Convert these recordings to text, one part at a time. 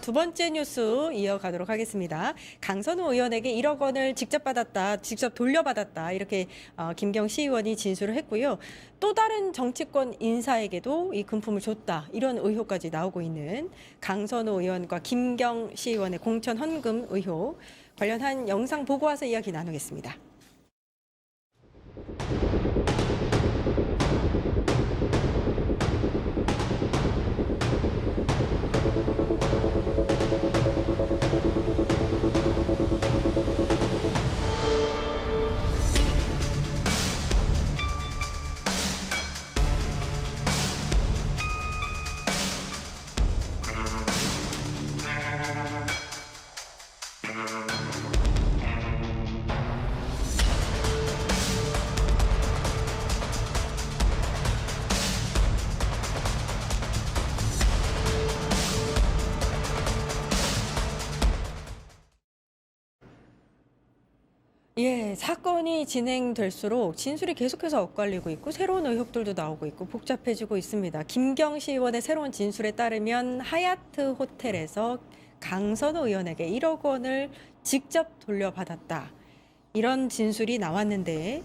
두 번째 뉴스 이어가도록 하겠습니다. 강선우 의원에게 1억 원을 직접 받았다, 직접 돌려받았다 이렇게 어, 김경 시의원이 진술을 했고요. 또 다른 정치권 인사에게도 이 금품을 줬다 이런 의혹까지 나오고 있는 강선우 의원과 김경 시의원의 공천 헌금 의혹 관련한 영상 보고 와서 이야기 나누겠습니다. 예, 사건이 진행될수록 진술이 계속해서 엇갈리고 있고 새로운 의혹들도 나오고 있고 복잡해지고 있습니다. 김경시 의원의 새로운 진술에 따르면 하얏트 호텔에서 강선우 의원에게 1억 원을 직접 돌려받았다. 이런 진술이 나왔는데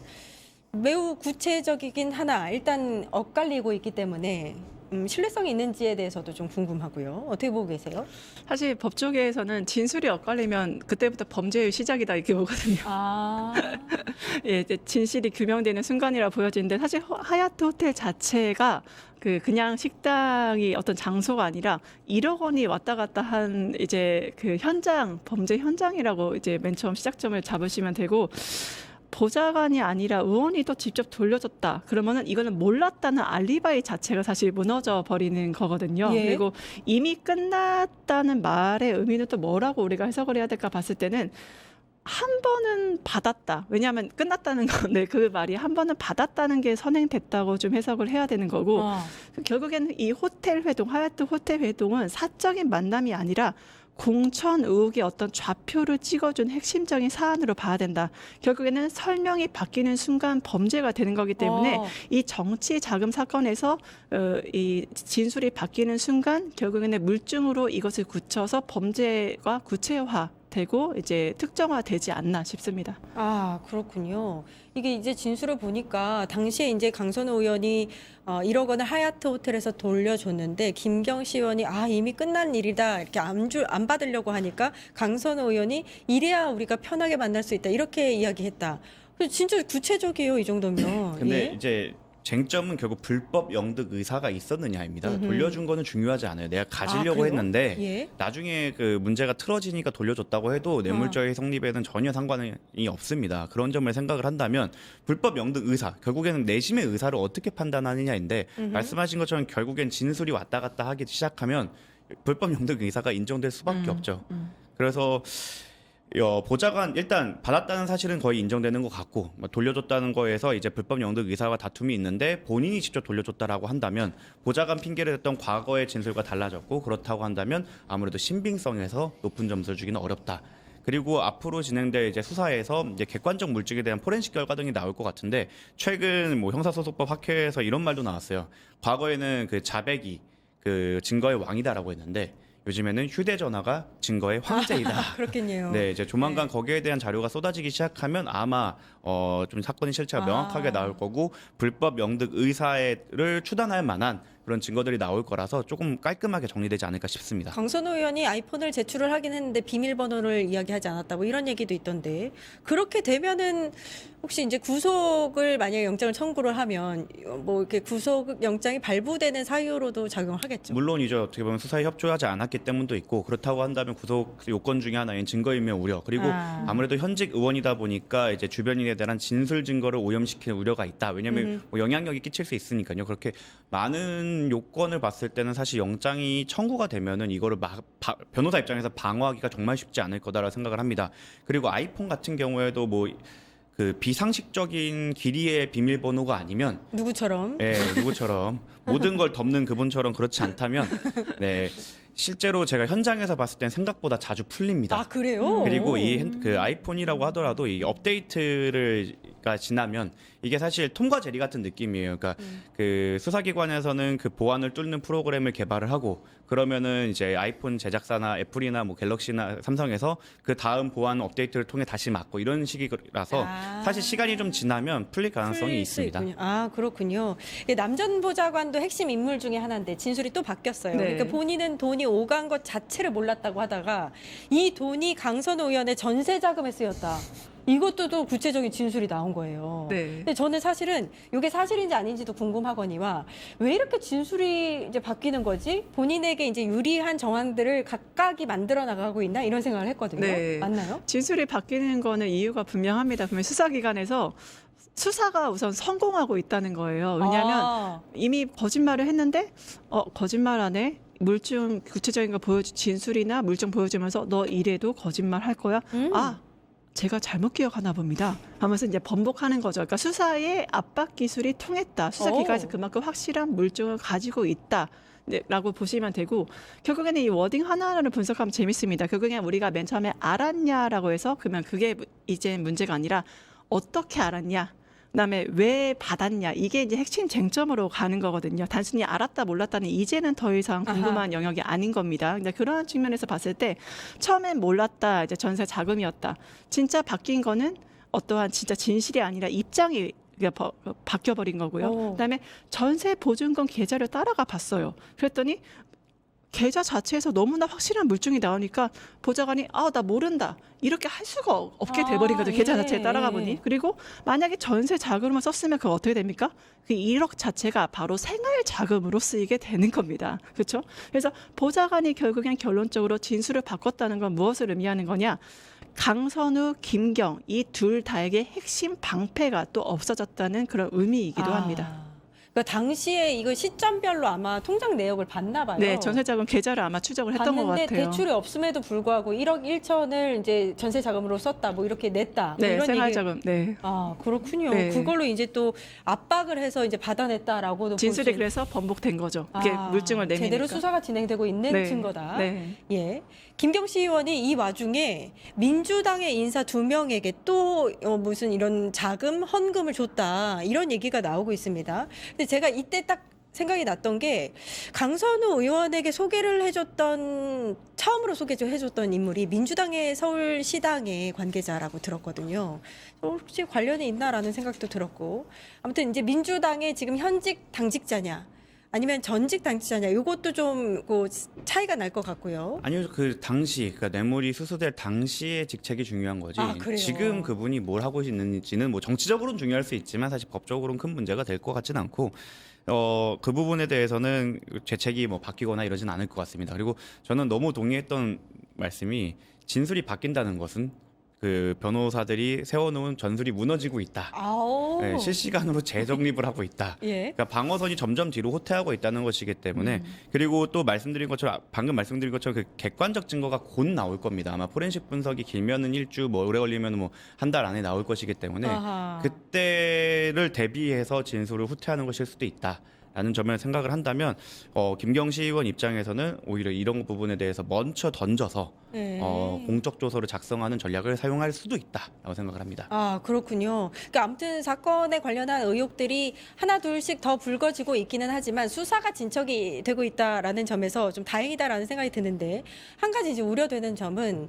매우 구체적이긴 하나 일단 엇갈리고 있기 때문에 음, 신뢰성이 있는지에 대해서도 좀 궁금하고요. 어떻게 보고 계세요? 사실 법조계에서는 진술이 엇갈리면 그때부터 범죄의 시작이다 이렇게 보거든요. 아, 예, 이제 진실이 규명되는 순간이라 보여지는데 사실 호- 하얏트 호텔 자체가 그 그냥 식당이 어떤 장소가 아니라 1억 원이 왔다 갔다 한 이제 그 현장 범죄 현장이라고 이제 맨 처음 시작점을 잡으시면 되고 보좌관이 아니라 의원이 또 직접 돌려줬다. 그러면은 이거는 몰랐다는 알리바이 자체가 사실 무너져 버리는 거거든요. 예. 그리고 이미 끝났다는 말의 의미는 또 뭐라고 우리가 해석을 해야 될까 봤을 때는 한 번은 받았다. 왜냐하면 끝났다는 건데 그 말이 한 번은 받았다는 게 선행됐다고 좀 해석을 해야 되는 거고 어. 결국에는 이 호텔 회동, 하얏트 호텔 회동은 사적인 만남이 아니라 공천 의혹의 어떤 좌표를 찍어준 핵심적인 사안으로 봐야 된다. 결국에는 설명이 바뀌는 순간 범죄가 되는 거기 때문에 어. 이 정치 자금 사건에서 어, 이 진술이 바뀌는 순간 결국에는 물증으로 이것을 굳혀서 범죄가 구체화 되고 이제 특정화되지 않나 싶습니다. 아, 그렇군요. 이게 이제 진술을 보니까 당시에 이제 강선우 의원이 어, 1억 원을 하얏트 호텔에서 돌려줬는데 김경시 의원이 아, 이미 끝난 일이다. 이렇게 안, 줄, 안 받으려고 하니까 강선우 의원이 이래야 우리가 편하게 만날 수 있다. 이렇게 이야기했다. 그래서 진짜 구체적이에요, 이 정도면. 근데 예? 이제 쟁점은 결국 불법 영득 의사가 있었느냐입니다. 음흠. 돌려준 거는 중요하지 않아요. 내가 가지려고 그래요? 했는데 예. 나중에 그 문제가 틀어지니까 돌려줬다고 해도 뇌물죄의 성립에는 전혀 상관이 없습니다. 그런 점을 생각을 한다면 불법 영득 의사 결국에는 내심의 의사를 어떻게 판단하느냐인데 음흠. 말씀하신 것처럼 결국엔 진술이 왔다 갔다 하기 시작하면 불법 영득 의사가 인정될 수밖에 음, 없죠. 음. 그래서 어, 보좌관 일단 받았다는 사실은 거의 인정되는 것 같고 뭐 돌려줬다는 거에서 이제 불법 영득 의사와 다툼이 있는데 본인이 직접 돌려줬다라고 한다면 보좌관 핑계를 댔던 과거의 진술과 달라졌고 그렇다고 한다면 아무래도 신빙성에서 높은 점수를 주기는 어렵다. 그리고 앞으로 진행될 이제 수사에서 이제 객관적 물증에 대한 포렌식 결과 등이 나올 것 같은데 최근 뭐 형사소송법 학회에서 이런 말도 나왔어요. 과거에는 그 자백이 그 증거의 왕이다라고 했는데 요즘에는 휴대전화가 증거의 황제이다. 아, 그렇겠네요. 네, 이제 조만간 거기에 대한 자료가 쏟아지기 시작하면 아마 어 좀 사건의 실체가 아. 명확하게 나올 거고 불법 영득 의사를 추단할 만한 그런 증거들이 나올 거라서 조금 깔끔하게 정리되지 않을까 싶습니다. 강선우 의원이 아이폰을 제출을 하긴 했는데 비밀번호를 이야기하지 않았다 뭐 이런 얘기도 있던데 그렇게 되면은 혹시 이제 구속을 만약에 영장을 청구를 하면 뭐 이렇게 구속 영장이 발부되는 사유로도 작용을 하겠죠. 물론이죠. 어떻게 보면 수사에 협조하지 않았기 때문도 있고 그렇다고 한다면 구속 요건 중에 하나인 증거인멸 우려 그리고 아. 아무래도 현직 의원이다 보니까 이제 주변인에 대한 진술 증거를 오염시키는 우려가 있다. 왜냐하면 음. 뭐 영향력이 끼칠 수 있으니까요. 그렇게 많은 요건을 봤을 때는 사실 영장이 청구가 되면은 이거를 막 바- 변호사 입장에서 방어하기가 정말 쉽지 않을 거다라고 생각을 합니다. 그리고 아이폰 같은 경우에도 뭐 그 비상식적인 길이의 비밀번호가 아니면 누구처럼? 예, 누구처럼 모든 걸 덮는 그분처럼 그렇지 않다면 네 실제로 제가 현장에서 봤을 땐 생각보다 자주 풀립니다. 아 그래요? 그리고 이그 아이폰이라고 하더라도 이 업데이트를 시간이가 지나면 이게 사실 톰과 제리 같은 느낌이에요. 그러니까 그 수사기관에서는 그 보안을 뚫는 프로그램을 개발을 하고 그러면은 이제 아이폰 제작사나 애플이나 뭐 갤럭시나 삼성에서 그 다음 보안 업데이트를 통해 다시 맞고 이런 식이라서 아. 사실 시간이 좀 지나면 풀릴 가능성이 풀수 있습니다. 있군요. 아 그렇군요. 이 남전 보좌관도 핵심 인물 중에 하나인데 진술이 또 바뀌었어요. 네. 그러니까 본인은 돈이 오간 것 자체를 몰랐다고 하다가 이 돈이 강선우 의원의 전세 자금에 쓰였다. 이것도 또 구체적인 진술이 나온 거예요. 네. 근데 저는 사실은 이게 사실인지 아닌지도 궁금하거니와 왜 이렇게 진술이 이제 바뀌는 거지? 본인에게 이제 유리한 정황들을 각각이 만들어 나가고 있나 이런 생각을 했거든요. 네. 맞나요? 진술이 바뀌는 거는 이유가 분명합니다. 분명 수사기관에서 수사가 우선 성공하고 있다는 거예요. 왜냐하면 아, 이미 거짓말을 했는데 어 거짓말 안에 물증 구체적인 거 보여주 진술이나 물증 보여주면서 너 이래도 거짓말 할 거야? 음. 아 제가 잘못 기억하나 봅니다. 하면서 이제 번복하는 거죠. 그러니까 수사의 압박 기술이 통했다. 수사 기관에서 오. 그만큼 확실한 물증을 가지고 있다. 네, 라고 보시면 되고 결국에는 이 워딩 하나하나를 분석하면 재밌습니다. 결국에는 우리가 맨 처음에 알았냐라고 해서 그러면 그게 이제 문제가 아니라 어떻게 알았냐 그다음에 왜 받았냐 이게 이제 핵심 쟁점으로 가는 거거든요. 단순히 알았다 몰랐다는 이제는 더 이상 궁금한 영역이 아닌 겁니다. 근데 그러한 측면에서 봤을 때 처음엔 몰랐다 이제 전세 자금이었다. 진짜 바뀐 거는 어떠한 진짜 진실이 아니라 입장이 그러니까 버- 바뀌어 버린 거고요. 오. 그다음에 전세 보증금 계좌를 따라가 봤어요. 그랬더니 계좌 자체에서 너무나 확실한 물증이 나오니까 보좌관이 아 나 모른다. 이렇게 할 수가 없- 없게 돼버린 아, 거죠. 계좌 예. 자체에 따라가 보니. 그리고 만약에 전세 자금으로 썼으면 그거 어떻게 됩니까? 그 1억 자체가 바로 생활 자금으로 쓰이게 되는 겁니다. 그렇죠? 그래서 보좌관이 결국엔 결론적으로 진술을 바꿨다는 건 무엇을 의미하는 거냐? 강선우 김경 이 둘 다에게 핵심 방패가 또 없어졌다는 그런 의미이기도 아. 합니다. 그러니까 당시에 이거 시점별로 아마 통장 내역을 봤나 봐요. 네, 전세 자금 계좌를 아마 추적을 했던 것 봤는데 같아요. 대출이 없음에도 불구하고 1억 1천을 이제 전세 자금으로 썼다, 뭐 이렇게 냈다. 뭐 네, 이런 얘기. 생활 자금. 네. 아 그렇군요. 네. 그걸로 이제 또 압박을 해서 이제 받아냈다라고도 진술이 그래서 번복된 거죠. 그게 아, 물증을 내니까. 제대로 수사가 진행되고 있는 네, 증거다. 네. 예. 김경시 의원이 이 와중에 민주당의 인사 두 명에게 또 어, 무슨 이런 자금 헌금을 줬다 이런 얘기가 나오고 있습니다. 근데 제가 이때 딱 생각이 났던 게 강선우 의원에게 소개를 해줬던 처음으로 소개해줬던 인물이 민주당의 서울시당의 관계자라고 들었거든요. 혹시 관련이 있나라는 생각도 들었고 아무튼 이제 민주당의 지금 현직 당직자냐 아니면 전직 당직자냐 이것도 좀 그 차이가 날 것 같고요. 아니요, 그 당시, 그러니까 뇌물이 수수될 당시의 직책이 중요한 거지. 아, 그래요? 지금 그분이 뭘 하고 있는지는 뭐 정치적으로는 중요할 수 있지만 사실 법적으로는 큰 문제가 될 것 같지는 않고, 어, 그 부분에 대해서는 죄책이 뭐 바뀌거나 이러진 않을 것 같습니다. 그리고 저는 너무 동의했던 말씀이 진술이 바뀐다는 것은 그 변호사들이 세워놓은 전술이 무너지고 있다. 아오. 네, 실시간으로 재정립을 하고 있다. 예. 그러니까 방어선이 점점 뒤로 호퇴하고 있다는 것이기 때문에 그리고 또 말씀드린 것처럼 방금 말씀드린 것처럼 그 객관적 증거가 곧 나올 겁니다. 아마 포렌식 분석이 길면은 일주 뭐 오래 걸리면 뭐 한 달 안에 나올 것이기 때문에 아하. 그때를 대비해서 진술을 후퇴하는 것일 수도 있다. 라는 점을 생각을 한다면 어, 김경시 의원 입장에서는 오히려 이런 부분에 대해서 먼저 던져서 네. 어, 공적 조서를 작성하는 전략을 사용할 수도 있다라고 생각을 합니다. 아 그렇군요. 그러니까 아무튼 사건에 관련한 의혹들이 하나 둘씩 더 불거지고 있기는 하지만 수사가 진척이 되고 있다라는 점에서 좀 다행이다라는 생각이 드는데 한 가지 이제 우려되는 점은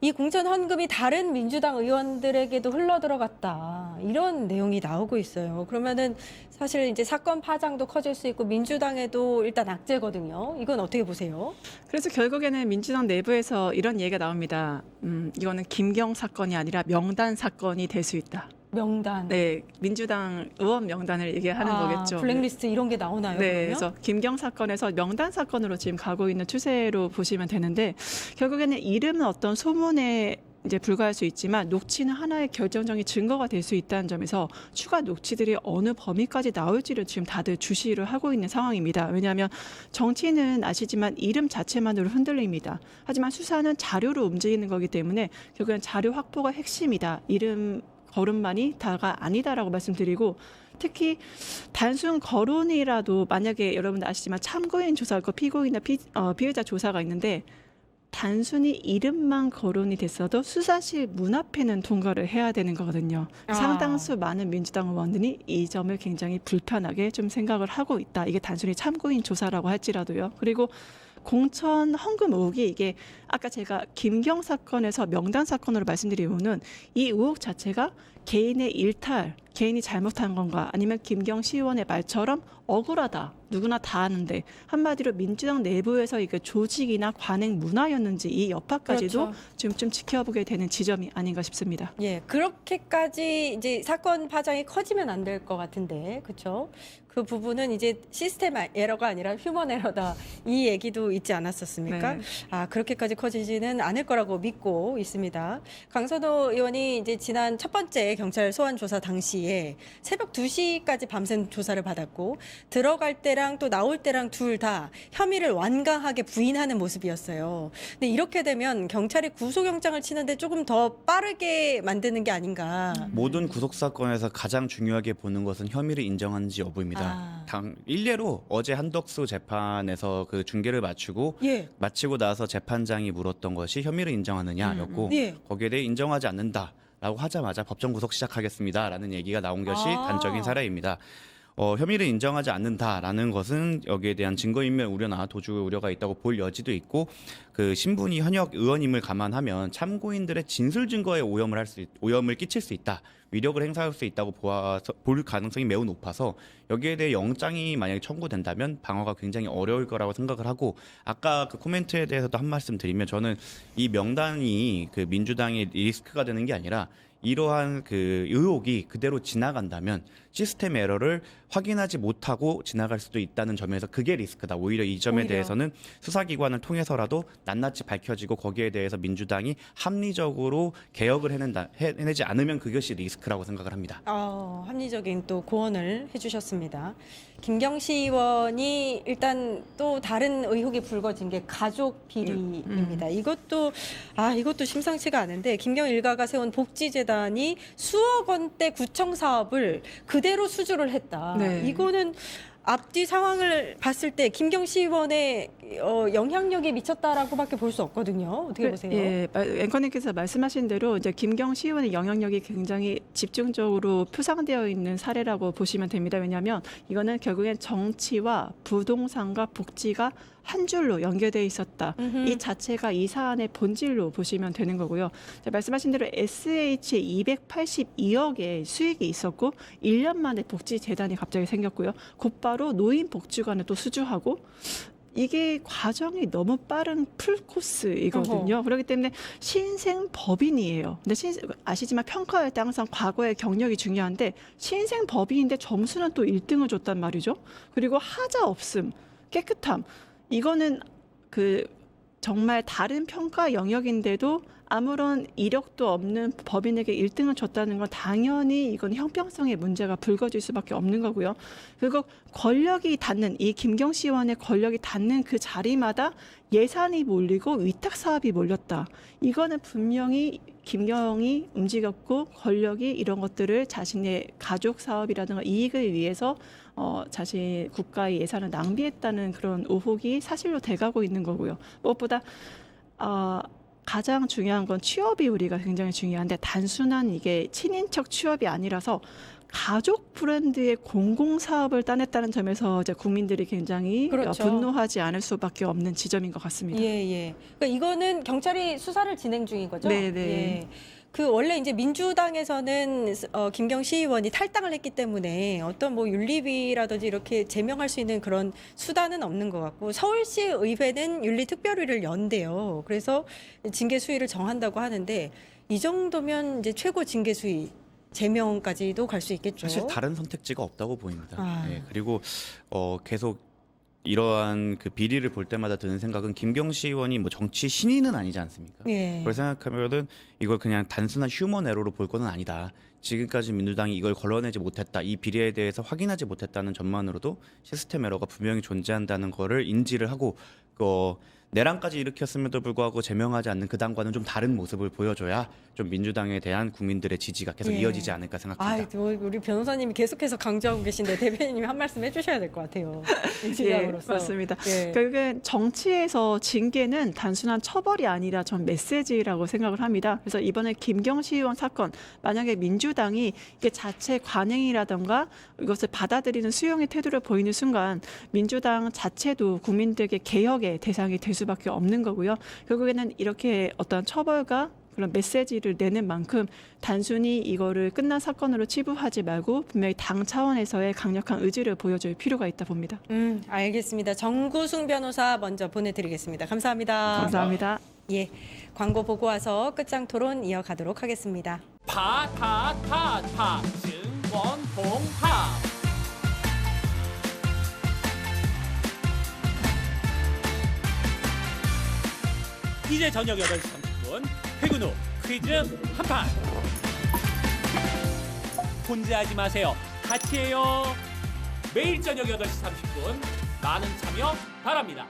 이 공천 헌금이 다른 민주당 의원들에게도 흘러 들어갔다 이런 내용이 나오고 있어요. 그러면은 사실 이제 사건 파장도 커질 수 있고 민주당에도 일단 악재거든요. 이건 어떻게 보세요? 그래서 결국에는 민주당 내부에서 이런 얘기가 나옵니다. 음, 이거는 김경 사건이 아니라 명단 사건이 될 수 있다. 명단, 네, 민주당 의원 명단을 얘기하는 아, 거겠죠. 블랙리스트 이런 게 나오나요? 네, 그러면? 그래서 김경 사건에서 명단 사건으로 지금 가고 있는 추세로 보시면 되는데 결국에는 이름은 어떤 소문에 이제 불과할 수 있지만 녹취는 하나의 결정적인 증거가 될 수 있다는 점에서 추가 녹취들이 어느 범위까지 나올지를 지금 다들 주시를 하고 있는 상황입니다. 왜냐하면 정치는 아시지만 이름 자체만으로 흔들립니다. 하지만 수사는 자료로 움직이는 거기 때문에 결국엔 자료 확보가 핵심이다. 이름 거론만이 다가 아니다라고 말씀드리고 특히 단순 거론이라도 만약에 여러분 아시지만 참고인 조사가 있고 피고인이나 피, 어, 피해자 조사가 있는데 단순히 이름만 거론이 됐어도 수사실 문 앞에는 통과를 해야 되는 거거든요. 아. 상당수 많은 민주당 의원들이 이 점을 굉장히 불편하게 좀 생각을 하고 있다. 이게 단순히 참고인 조사라고 할지라도요. 그리고 공천 헌금 의혹이 이게 아까 제가 김경 사건에서 명단 사건으로 말씀드린 이유는 이 의혹 자체가 개인의 일탈, 개인이 잘못한 건가 아니면 김경 시의원의 말처럼 억울하다. 누구나 다 아는데 한마디로 민주당 내부에서 이게 조직이나 관행 문화였는지 이 여파까지도 그렇죠. 좀, 좀 지켜보게 되는 지점이 아닌가 싶습니다. 예, 그렇게까지 이제 사건 파장이 커지면 안 될 것 같은데, 그렇죠? 그 부분은 이제 시스템 에러가 아니라 휴먼 에러다 이 얘기도 있지 않았었습니까? 네. 아 그렇게까지 커지지는 않을 거라고 믿고 있습니다. 강선호 의원이 이제 지난 첫 번째 경찰 소환 조사 당시 에 새벽 2시까지 밤샘 조사를 받았고 들어갈 때랑 또 나올 때랑 둘 다 혐의를 완강하게 부인하는 모습이었어요. 근데 이렇게 되면 경찰이 구속영장을 치는데 조금 더 빠르게 만드는 게 아닌가. 모든 구속 사건에서 가장 중요하게 보는 것은 혐의를 인정하는지 여부입니다. 아. 당 일례로 어제 한덕수 재판에서 그 중계를 마치고 예. 마치고 나서 재판장이 물었던 것이 혐의를 인정하느냐였고 예. 거기에 대해 인정하지 않는다. 라고 하자마자 법정 구속 시작하겠습니다 라는 얘기가 나온 것이 아. 단적인 사례입니다. 어, 혐의를 인정하지 않는다라는 것은 여기에 대한 증거인멸 우려나 도주 우려가 있다고 볼 여지도 있고 그 신분이 현역 의원임을 감안하면 참고인들의 진술 증거에 오염을 할 수 오염을 끼칠 수 있다. 위력을 행사할 수 있다고 보아서 볼 가능성이 매우 높아서 여기에 대해 영장이 만약에 청구된다면 방어가 굉장히 어려울 거라고 생각을 하고 아까 그 코멘트에 대해서도 한 말씀 드리면 저는 이 명단이 그 민주당의 리스크가 되는 게 아니라 이러한 그 의혹이 그대로 지나간다면 시스템 에러를 확인하지 못하고 지나갈 수도 있다는 점에서 그게 리스크다. 오히려 이 점에 오히려. 대해서는 수사기관을 통해서라도 낱낱이 밝혀지고 거기에 대해서 민주당이 합리적으로 개혁을 해낸다, 해내지 않으면 그것이 리스크라고 생각을 합니다. 어, 합리적인 또 고언을 해주셨습니다. 김경시 의원이 일단 또 다른 의혹이 불거진 게 가족 비리입니다. 이것도 아 이것도 심상치가 않은데 김경 일가가 세운 복지재단이 수억 원대 구청 사업을 그대 로 수주를 했다. 네. 이거는 앞뒤 상황을 봤을 때 김경시 의원의 어, 영향력이 미쳤다라고밖에 볼 수 없거든요. 어떻게 보세요? 예, 마- 앵커님께서 말씀하신 대로 이제 김경 시의원의 영향력이 굉장히 집중적으로 표상되어 있는 사례라고 보시면 됩니다. 왜냐하면 이거는 결국엔 정치와 부동산과 복지가 한 줄로 연결돼 있었다. 음흠. 이 자체가 이 사안의 본질로 보시면 되는 거고요. 자, 말씀하신 대로 SH에 282억의 수익이 있었고 1년 만에 복지 재단이 갑자기 생겼고요. 곧바로 노인 복지관을 또 수주하고 이게 과정이 너무 빠른 풀코스이거든요. 그렇기 때문에 신생 법인이에요. 근데 신, 아시지만 평가할 때 항상 과거의 경력이 중요한데 신생 법인인데 점수는 또 1등을 줬단 말이죠. 그리고 하자 없음, 깨끗함. 이거는 그 정말 다른 평가 영역인데도 아무런 이력도 없는 법인에게 1등을 줬다는 건 당연히 이건 형평성의 문제가 불거질 수밖에 없는 거고요. 그리고 권력이 닿는 이 김경시 의원의 권력이 닿는 그 자리마다 예산이 몰리고 위탁 사업이 몰렸다. 이거는 분명히 김경이 움직였고 권력이 이런 것들을 자신의 가족 사업이라든가 이익을 위해서 어, 자신 국가의 예산을 낭비했다는 그런 의혹이 사실로 돼가고 있는 거고요. 무엇보다 어, 가장 중요한 건 취업이 우리가 굉장히 중요한데 단순한 이게 친인척 취업이 아니라서 가족 브랜드의 공공 사업을 따냈다는 점에서 이제 국민들이 굉장히 그렇죠. 분노하지 않을 수밖에 없는 지점인 것 같습니다. 예, 예. 그러니까 이거는 경찰이 수사를 진행 중인 거죠? 네, 네. 예. 그 원래 이제 민주당에서는 어, 김경 시의원이 탈당을 했기 때문에 어떤 뭐 윤리위라든지 이렇게 제명할 수 있는 그런 수단은 없는 것 같고 서울시 의회는 윤리특별위를 연대요. 그래서 징계 수위를 정한다고 하는데 이 정도면 이제 최고 징계 수위 제명까지도 갈 수 있겠죠. 사실 다른 선택지가 없다고 보입니다. 아. 예, 그리고 어, 계속 이러한 그 비리를 볼 때마다 드는 생각은 김경시 의원이 뭐 정치 신인은 아니지 않습니까? 예. 그걸 생각하면은 이걸 그냥 단순한 휴먼 에러로 볼 거는 아니다. 지금까지 민주당이 이걸 걸러내지 못했다. 이 비리에 대해서 확인하지 못했다는 점만으로도 시스템 에러가 분명히 존재한다는 거를 인지를 하고 그 내란까지 일으켰음에도 불구하고 제명하지 않는 그 당과는 좀 다른 모습을 보여줘야 좀 민주당에 대한 국민들의 지지가 계속 예. 이어지지 않을까 생각합니다. 아, 우리 변호사님이 계속해서 강조하고 계신데 대변인님이 한 말씀 해주셔야 될 것 같아요. 예, 민주당으로서. 맞습니다. 예. 결국엔 정치에서 징계는 단순한 처벌이 아니라 전 메시지라고 생각을 합니다. 그래서 이번에 김경시 의원 사건 만약에 민주당이 이게 자체 관행이라던가 이것을 받아들이는 수용의 태도를 보이는 순간 민주당 자체도 국민들에게 개혁의 대상이 될 수밖에 없는 거고요. 결국에는 이렇게 어떤 처벌과 그런 메시지를 내는 만큼 단순히 이거를 끝난 사건으로 치부하지 말고 분명히 당 차원에서의 강력한 의지를 보여줄 필요가 있다 봅니다. 음, 알겠습니다. 정구승 변호사 먼저 보내드리겠습니다. 감사합니다. 감사합니다. 예, 광고 보고 와서 끝장 토론 이어가도록 하겠습니다. 파타타타 증권 봉합 이제 저녁 8시 30분. 퇴근 후 퀴즈 한판. 혼자 하지 마세요. 같이 해요. 매일 저녁 8시 30분. 많은 참여 바랍니다